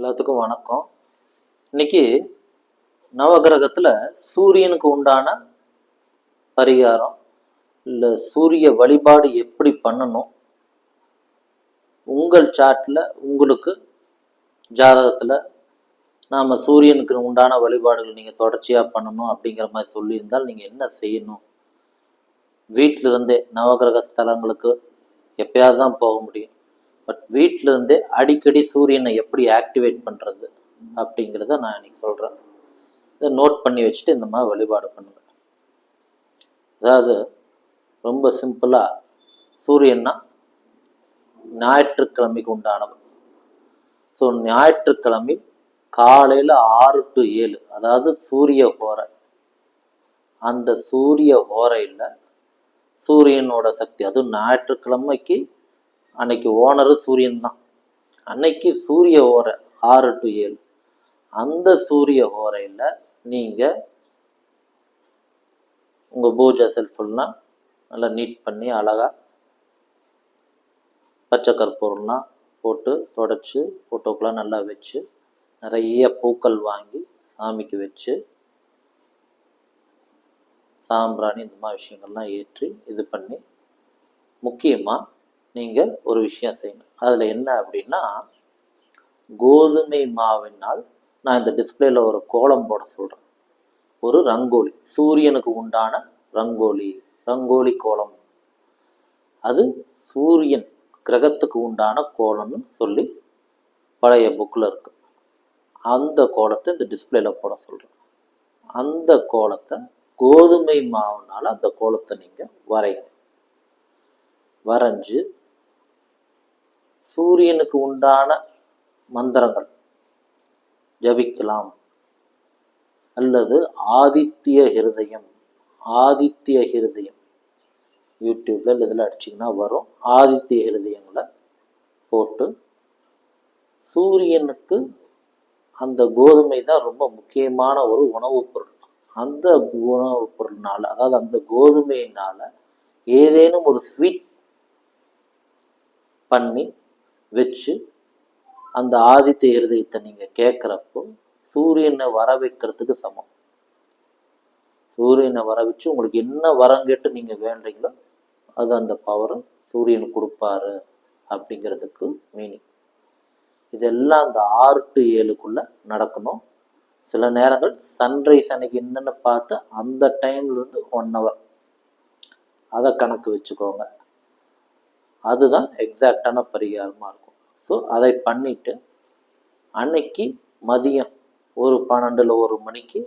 எல்லாத்துக்கும் வணக்கம். இன்னைக்கு நவகிரகத்தில் சூரியனுக்கு உண்டான பரிகாரம் இல்லை சூரிய வழிபாடு எப்படி பண்ணணும் உங்கள் சாட்டில் உங்களுக்கு ஜாதகத்தில் நாம் சூரியனுக்கு உண்டான வழிபாடுகள் நீங்கள் தொடர்ச்சியாக பண்ணணும் அப்படிங்கிற மாதிரி சொல்லியிருந்தால் நீங்கள் என்ன செய்யணும்? வீட்டிலிருந்தே நவகிரக ஸ்தலங்களுக்கு எப்பயாவது தான் போக முடியும். பட் வீட்டில இருந்தே அடிக்கடி சூரியனை எப்படி ஆக்டிவேட் பண்றது அப்படிங்கிறத நான் இன்னைக்கு சொல்றேன். இதை நோட் பண்ணி வச்சுட்டு இந்த மாதிரி வழிபாடு பண்ணுங்க. அதாவது ரொம்ப சிம்பிளா சூரியன்னா ஞாயிற்றுக்கிழமைக்கு உண்டானது ஸோ ஞாயிற்றுக்கிழமை காலையில ஆறு டு ஏழு அதாவது சூரிய ஹோரை அந்த சூரிய ஹோரையில் சூரியனோட சக்தி அதுவும் ஞாயிற்றுக்கிழமைக்கு அன்னைக்கு ஓனரு சூரியன் தான். அன்னைக்கு சூரிய ஓரை ஆறு டு ஏழு. அந்த சூரிய ஓரையில் நீங்கள் உங்கள் பூஜை செல்ஃபுல்லாம் நல்லா நீட் பண்ணி அழகாக பச்சை கற்பூரம்லாம் போட்டு தொடச்சி ஃபோட்டோக்கெலாம் நல்லா வச்சு நிறைய பூக்கள் வாங்கி சாமிக்கு வச்சு சாம்பிராணி இந்த மாதிரி விஷயங்கள்லாம் ஏற்றி இது பண்ணி முக்கியமாக நீங்கள் ஒரு விஷயம் செய்யணும் அதில் என்ன அப்படின்னா கோதுமை மாவினால் நான் இந்த டிஸ்பிளேல ஒரு கோலம் போட சொல்கிறேன் ஒரு ரங்கோலி சூரியனுக்கு உண்டான ரங்கோலி ரங்கோலி கோலம். அது சூரியன் கிரகத்துக்கு உண்டான கோலம்னு சொல்லி பழைய புக்கில் இருக்கு. அந்த கோலத்தை இந்த டிஸ்பிளேல போட சொல்கிறேன் அந்த கோலத்தை கோதுமை மாவுனால அந்த கோலத்தை நீங்கள் வரைங்க. வரைஞ்சு சூரியனுக்கு உண்டான மந்திரங்கள். ஜபிக்கலாம். அல்லது ஆதித்ய ஹிருதயம் ஆதித்ய ஹிருதயம். யூடியூப்ல இல்லை இதில் அடிச்சிங்கன்னா வரும். ஆதித்ய ஹிருதயங்களை போட்டு சூரியனுக்கு அந்த கோதுமை தான் ரொம்ப முக்கியமான ஒரு உணவுப் பொருள். அந்த உணவுப் பொருள்னால அதாவது அந்த கோதுமையினால ஏதேனும் ஒரு ஸ்வீட் பண்ணி வச்சு அந்த ஆதித்த இருதயத்தை நீங்க கேட்குறப்போ சூரியனை வர வைக்கிறதுக்கு சமம். சூரியனை வர வச்சு உங்களுக்கு என்ன வரம் கேட்டு நீங்க வேண்டீங்களோ அது அந்த பவரை சூரியன் கொடுப்பாரு அப்படிங்கிறதுக்கு மீனிங் இதெல்லாம் அந்த ஆறு டு ஏழுக்குள்ள நடக்கணும். சில நேரங்கள் சன்ரைஸ் அன்னைக்கு என்னென்னு பார்த்து அந்த டைம்ல இருந்து ஒன் ஹவர் அதை கணக்கு வச்சுக்கோங்க. அதுதான் எக்ஸாக்டான பரிகாரமாக இருக்கும். ஸோ அதை பண்ணிட்டு அன்னைக்கு மதியம் ஒரு பன்னெண்டுல ஒரு மணிக்கு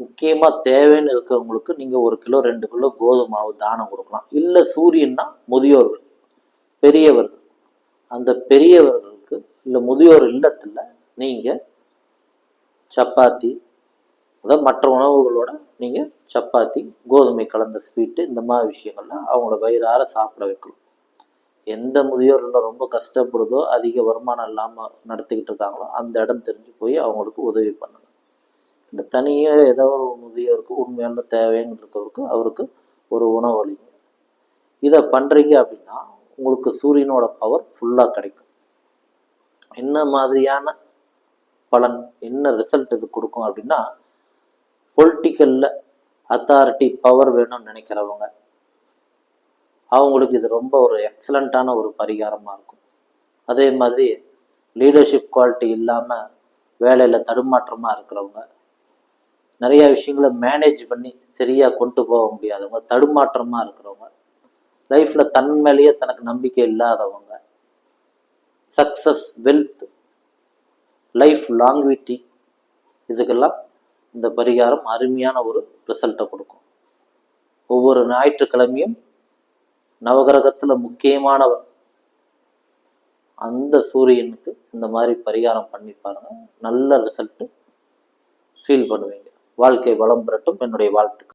முக்கியமாக தேவைன்னு இருக்கிறவங்களுக்கு நீங்கள் ஒரு கிலோ ரெண்டு கிலோ கோதுமை மாவு தானம் கொடுக்கலாம். இல்லை சூரியன்னா முதியோர்கள் பெரியவர்கள். அந்த பெரியவர்களுக்கு இல்லை முதியோர் இல்லத்தில் நீங்கள் சப்பாத்தி அதாவது மற்ற உணவுகளோட நீங்கள் சப்பாத்தி கோதுமை கலந்த ஸ்வீட்டு இந்த மாதிரி விஷயங்கள்லாம் அவங்கள வயிறார சாப்பிட வைக்கணும். எந்த முதியோரில் ரொம்ப கஷ்டப்படுதோ அதிக வருமானம் இல்லாமல் நடத்திக்கிட்டு இருக்காங்களோ அந்த இடம் தெரிஞ்சு போய் அவங்களுக்கு உதவி பண்ணணும். இந்த தனியாக ஏதோ ஒரு முதியோருக்கு உண்மையான தேவைன்னு இருக்கவருக்கு அவருக்கு ஒரு உணவு அளிங்க இதை பண்ணுறீங்க அப்படின்னா உங்களுக்கு சூரியனோட பவர் ஃபுல்லாக கிடைக்கும். என்ன மாதிரியான பலன் என்ன ரிசல்ட் இது கொடுக்கும் அப்படின்னா பொலிட்டிக்கலில் அத்தாரிட்டி பவர் வேணும்னு நினைக்கிறவங்க அவங்களுக்கு இது ரொம்ப ஒரு எக்ஸலண்ட்டான ஒரு பரிகாரமாக இருக்கும். அதே மாதிரி லீடர்ஷிப் குவாலிட்டி இல்லாமல் வேலையில் தடுமாற்றமாக இருக்கிறவங்க நிறைய விஷயங்களை மேனேஜ் பண்ணி சரியாக கொண்டு போக முடியாதவங்க தடுமாற்றமாக இருக்கிறவங்க லைஃப்பில் தன் மேலேயே தனக்கு நம்பிக்கை இல்லாதவங்க சக்ஸஸ் வெல்த் லைஃப் லாங்விட்டி இதுக்கெல்லாம் இந்த பரிகாரம் அருமையான ஒரு ரிசல்ட்டை கொடுக்கும். ஒவ்வொரு ஞாயிற்றுக்கிழமையும் நவகிரகத்தில் முக்கியமானவர் அந்த சூரியனுக்கு இந்த மாதிரி பரிகாரம் பண்ணி பாருங்க. நல்ல ரிசல்ட்டு ஃபீல் பண்ணுவீங்க. வாழ்க்கை வளம் பெறட்டும். என்னுடைய வாழ்த்துக்கள்.